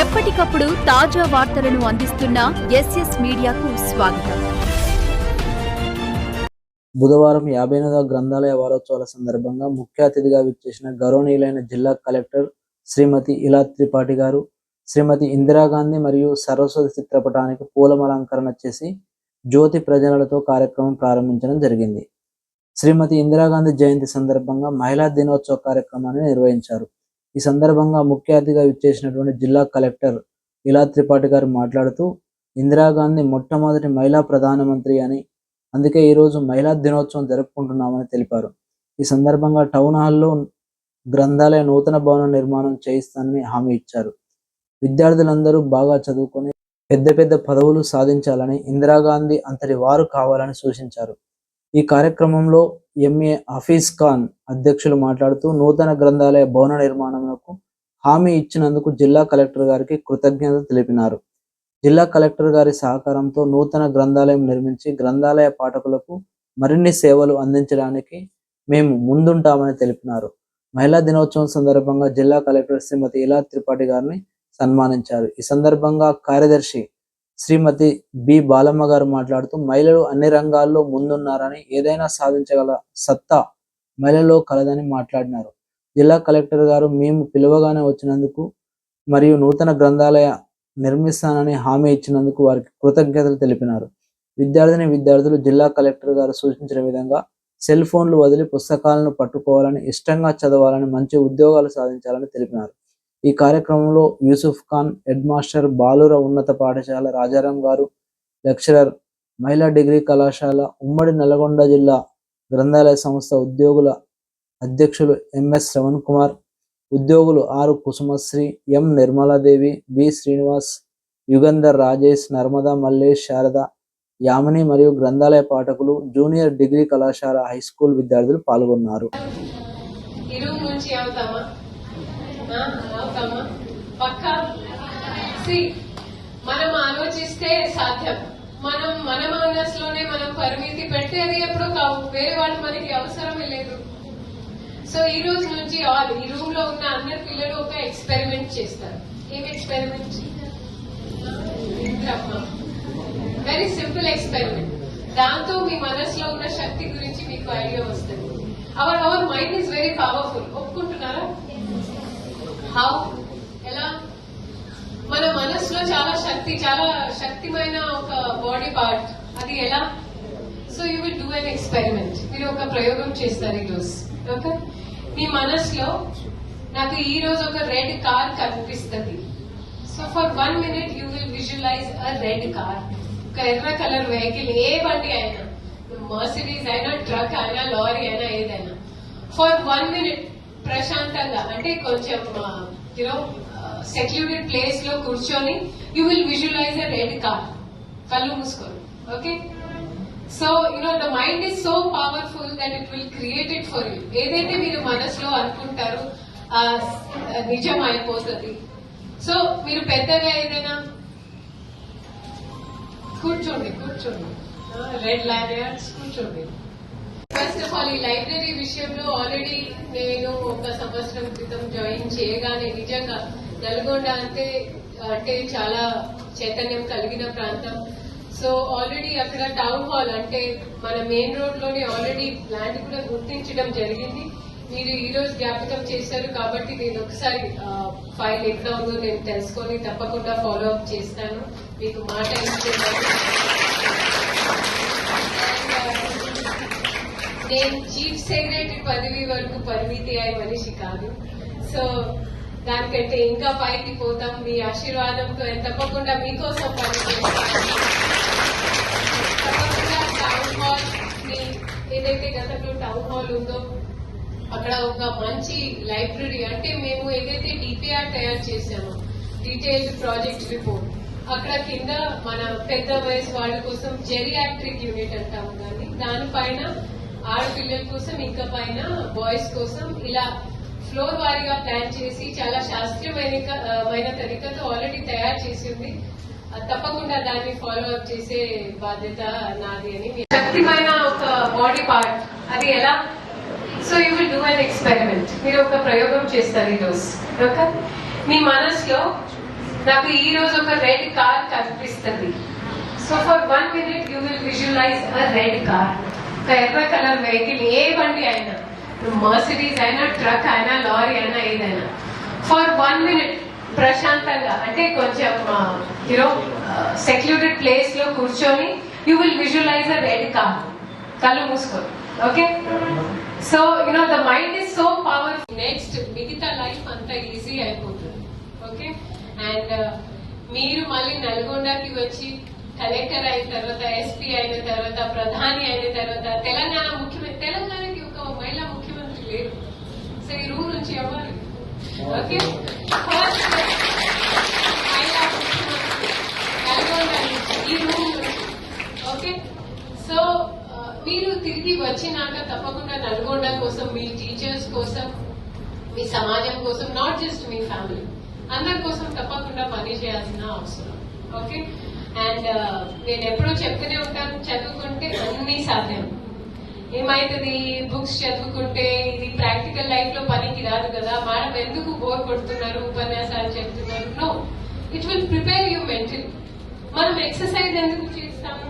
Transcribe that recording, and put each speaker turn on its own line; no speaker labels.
ఎప్పటికప్పుడు తాజా వార్తలను అందిస్తున్న ఎస్ఎస్ మీడియాకు స్వాగతం.
బుధవారం యాభై ఎనిమిదవ గ్రంథాలయ వారోత్సవాల సందర్భంగా ముఖ్య అతిథిగా విచ్చేసిన గౌరవనీయులైన జిల్లా కలెక్టర్ శ్రీమతి ఇలా త్రిపాఠి గారు శ్రీమతి ఇందిరాగాంధీ మరియు సరస్వతి చిత్రపటానికి పూలమలంకరణ చేసి జ్యోతి ప్రజలతో కార్యక్రమం ప్రారంభించడం జరిగింది. శ్రీమతి ఇందిరాగాంధీ జయంతి సందర్భంగా మహిళా దినోత్సవ కార్యక్రమాన్ని నిర్వహించారు. ఈ సందర్భంగా ముఖ్య అతిథిగా విచ్చేసినటువంటి జిల్లా కలెక్టర్ ఇలా త్రిపాఠి గారు మాట్లాడుతూ ఇందిరాగాంధీ మొట్టమొదటి మహిళా ప్రధానమంత్రి అని అందుకే ఈరోజు మహిళా దినోత్సవం జరుపుకుంటున్నామని తెలిపారు. ఈ సందర్భంగా టౌన్ హాల్లో గ్రంథాలయ నూతన భవన నిర్మాణం చేయిస్తానని హామీ ఇచ్చారు. విద్యార్థులందరూ బాగా చదువుకొని పెద్ద పెద్ద పదవులు సాధించాలని ఇందిరాగాంధీ అంతటి వారు కావాలని సూచించారు. ఈ కార్యక్రమంలో ఎంఏ హఫీజ్ ఖాన్ అధ్యక్షులు మాట్లాడుతూ నూతన గ్రంథాలయ భవన నిర్మాణంకు హామీ ఇచ్చినందుకు జిల్లా కలెక్టర్ గారికి కృతజ్ఞత తెలిపినారు. జిల్లా కలెక్టర్ గారి సహకారంతో నూతన గ్రంథాలయం నిర్మించి గ్రంథాలయ పాఠకులకు మరిన్ని సేవలు అందించడానికి మేము ముందుంటామని తెలిపినారు. మహిళా దినోత్సవం సందర్భంగా జిల్లా కలెక్టర్ శ్రీమతి ఇలా త్రిపాఠి గారిని సన్మానించారు. ఈ సందర్భంగా కార్యదర్శి శ్రీమతి బి బాలమ్మ గారు మాట్లాడుతూ మహిళలు అన్ని రంగాల్లో ముందున్నారని ఏదైనా సాధించగల సత్తా మహిళలో కలదని మాట్లాడినారు. జిల్లా కలెక్టర్ గారు మేము పిలువగానే వచ్చినందుకు మరియు నూతన గ్రంథాలయ నిర్మిస్తానని హామీ ఇచ్చినందుకు వారికి కృతజ్ఞతలు తెలిపినారు. విద్యార్థిని విద్యార్థులు జిల్లా కలెక్టర్ గారు సూచించిన విధంగా సెల్ ఫోన్లు వదిలి పుస్తకాలను పట్టుకోవాలని ఇష్టంగా చదవాలని మంచి ఉద్యోగాలు సాధించాలని తెలిపినారు. ఈ కార్యక్రమంలో యూసుఫ్ ఖాన్ హెడ్ మాస్టర్ బాలుర ఉన్నత పాఠశాల రాజారాం గారు లెక్చరర్ మహిళా డిగ్రీ కళాశాల ఉమ్మడి నల్గొండ జిల్లా గ్రంథాలయ సంస్థ ఉద్యోగుల అధ్యక్షులు ఎంఎస్ శ్రవణ్ కుమార్ ఉద్యోగులు ఆరు కుసుమశ్రీ ఎం నిర్మలాదేవి బి శ్రీనివాస్ యుగంధర్ రాజేష్ నర్మదా మల్లేష్ శారద యామిని మరియు గ్రంథాలయ పాఠకులు జూనియర్ డిగ్రీ కళాశాల హై స్కూల్ విద్యార్థులు పాల్గొన్నారు.
ఈ రూమ్ పక్కా? సి మనం ఆలోచిస్తే సాధ్యం. మనం మన మనసులోనే మనం పరిమితి పెడితే అది ఎప్పుడో కావు. వేరే వాళ్ళు మనకి అవసరమే లేదు. సో ఈ రోజు నుంచి ఆల్ ఈ రూమ్లో ఉన్న అందరి పిల్లలు ఒక ఎక్స్పెరిమెంట్ చేస్తారు. ఏం ఎక్స్పెరిమెంట్? వెరీ సింపుల్ ఎక్స్పెరిమెంట్ దాంతో మీ మనసులో ఉన్న శక్తి గురించి మీకు ఐడియా వస్తుంది. Our our mind is very powerful ఒప్పుకుంటున్నారా? How ఎలా? మన మనసులో చాలా శక్తి చాలా శక్తిమైన ఒక బాడీ పార్ట్ అది ఎలా? So you will do an experiment మీరు ఒక ప్రయోగం చేస్తారు ఈ రోజు ఓకే మీ మనసులో నాకు ఈ రోజు ఒక రెడ్ కార్ కనిపిస్తుంది. So for one minute you will visualise a red car ఒక ఎర్ర కలర్ వెహికల్ ఏ బండి అయినా. మర్సిడీస్ అయినా ట్రక్ అయినా లారీ అయినా ఏదైనా. ఫర్ వన్ మినిట్ ప్రశాంతంగా అంటే కొంచెం యూనో సెక్లూడెడ్ ప్లేస్లో కూర్చొని you will visualise a red car కళ్ళు మూసుకోరు. Okay so you know the mind is so powerful that it will create it for you ఏదైతే మీరు మనసులో అనుకుంటారో నిజం అయిపోతుంది. సో మీరు పెద్దగా ఏదైనా కూర్చోండి కూర్చోండి. రెడ్ లారియర్స్ కూర్చోండి. ఫస్ట్ ఆఫ్ ఆల్ ఈ లైబ్రరీ విషయంలో ఆల్రెడీ నేను ఒక సంవత్సరం క్రితం జాయిన్ చేయగానే నిజంగా నల్గొండ అంటే అంటే చాలా చైతన్యం కలిగిన ప్రాంతం. సో ఆల్రెడీ అక్కడ టౌన్ హాల్ అంటే మన మెయిన్ రోడ్లోనే ఆల్రెడీ ప్లాంట్ కూడా గుర్తించడం జరిగింది. మీరు ఈ రోజు జ్ఞాపకం చేశారు కాబట్టి నేను ఒకసారి ఫైల్ ఎక్కడ ఉందో నేను తెలుసుకొని తప్పకుండా ఫాలో అప్ చేస్తాను. మీకు మాట ఇస్తున్నాను నేను చీఫ్ సెక్రటరీ పదవి వరకు పరిమితి అయ్యే మనిషి కాదు. సో దానికంటే ఇంకా పైకి పోతాం. మీ ఆశీర్వాదంతో తప్పకుండా మీకోసం పని తప్పకుండా టౌన్ హాల్ ఏదైతే గతంలో టౌన్ హాల్ ఉందో అక్కడ ఒక మంచి లైబ్రరీ అంటే మేము ఏదైతే డిపిఆర్ తయారు చేసామో డీటెయిల్డ్ ప్రాజెక్ట్ రిపోర్ట్ అక్కడ కింద మన పెద్ద వయసు వాళ్ళ కోసం జెరియాట్రిక్ యూనిట్ అంటాము కానీ దానిపైన ఆడపిల్లల కోసం ఇంకా పైన బాయ్స్ కోసం ఇలా ఫ్లోర్ వారీగా ప్లాన్ చేసి చాలా శాస్త్రీయమైన తరికతో ఆల్రెడీ తయారు చేసి ఉంది అది తప్పకుండా దాన్ని ఫాలో అప్ చేసే బాధ్యత నాది అని శక్తిమైన ఒక బాడీ పార్ట్ అది ఎలా? So you will do an experiment మీరు ఒక ప్రయోగం చేస్తారు ఈరోజు ఓకే? మీ మనసులో నాకు ఈ రోజు ఒక రెడ్ కార్ కనిపిస్తుంది. So for one minute you will visualise a red car ఒక ఎర్ర కలర్ వెహికల్ ఏ బండి అయినా మర్సిడీస్ అయినా ట్రక్ అయినా లారీ అయినా ఏదైనా. ఫర్ వన్ మినిట్ ప్రశాంతంగా అంటే కొంచెం యూనో సెక్లూటెడ్ ప్లేస్లో కూర్చొని you will visualise a red car కళ్ళు మూసుకోండి. Okay so you know the mind is so powerful next మిగతా లైఫ్ అంతా ఈజీ అయిపోతుంది. ఓకే అండ్ uh, మీరు మళ్ళీ నల్గొండకి వచ్చి కలెక్టర్ అయిన తర్వాత ఎస్పీ అయిన తర్వాత ప్రధాని అయిన తర్వాత తెలంగాణ ముఖ్యమంత్రి తెలంగాణకి ఒక మహిళా ముఖ్యమంత్రి లేరు సో ఈ రూమ్ నుంచి అవ్వాలి ఓకే? ఫస్ట్ మహిళా ముఖ్యమంత్రి. ఈ రూమ్ ఓకే? సో మీరు తిరిగి వచ్చినాక తప్పకుండా నల్గొండ కోసం మీ టీచర్స్ కోసం మీ సమాజం కోసం నాట్ జస్ట్ మీ ఫ్యామిలీ అందరి కోసం తప్పకుండా పని చేయాల్సిన అవసరం. ఓకే? అండ్ uh, నేను ఎప్పుడూ చెప్తూనే ఉంటాను చదువుకుంటే అన్ని సాధ్యం. ఏమైతుంది? బుక్స్ చదువుకుంటే ఇది ప్రాక్టికల్ లైఫ్లో పనికి రాదు కదా మేడం ఎందుకు బోర్ కొడుతున్నారు ఉపన్యాసాలు చెప్తున్నారు? No it will prepare you mental మనం ఎక్సర్సైజ్ ఎందుకు చేస్తాము?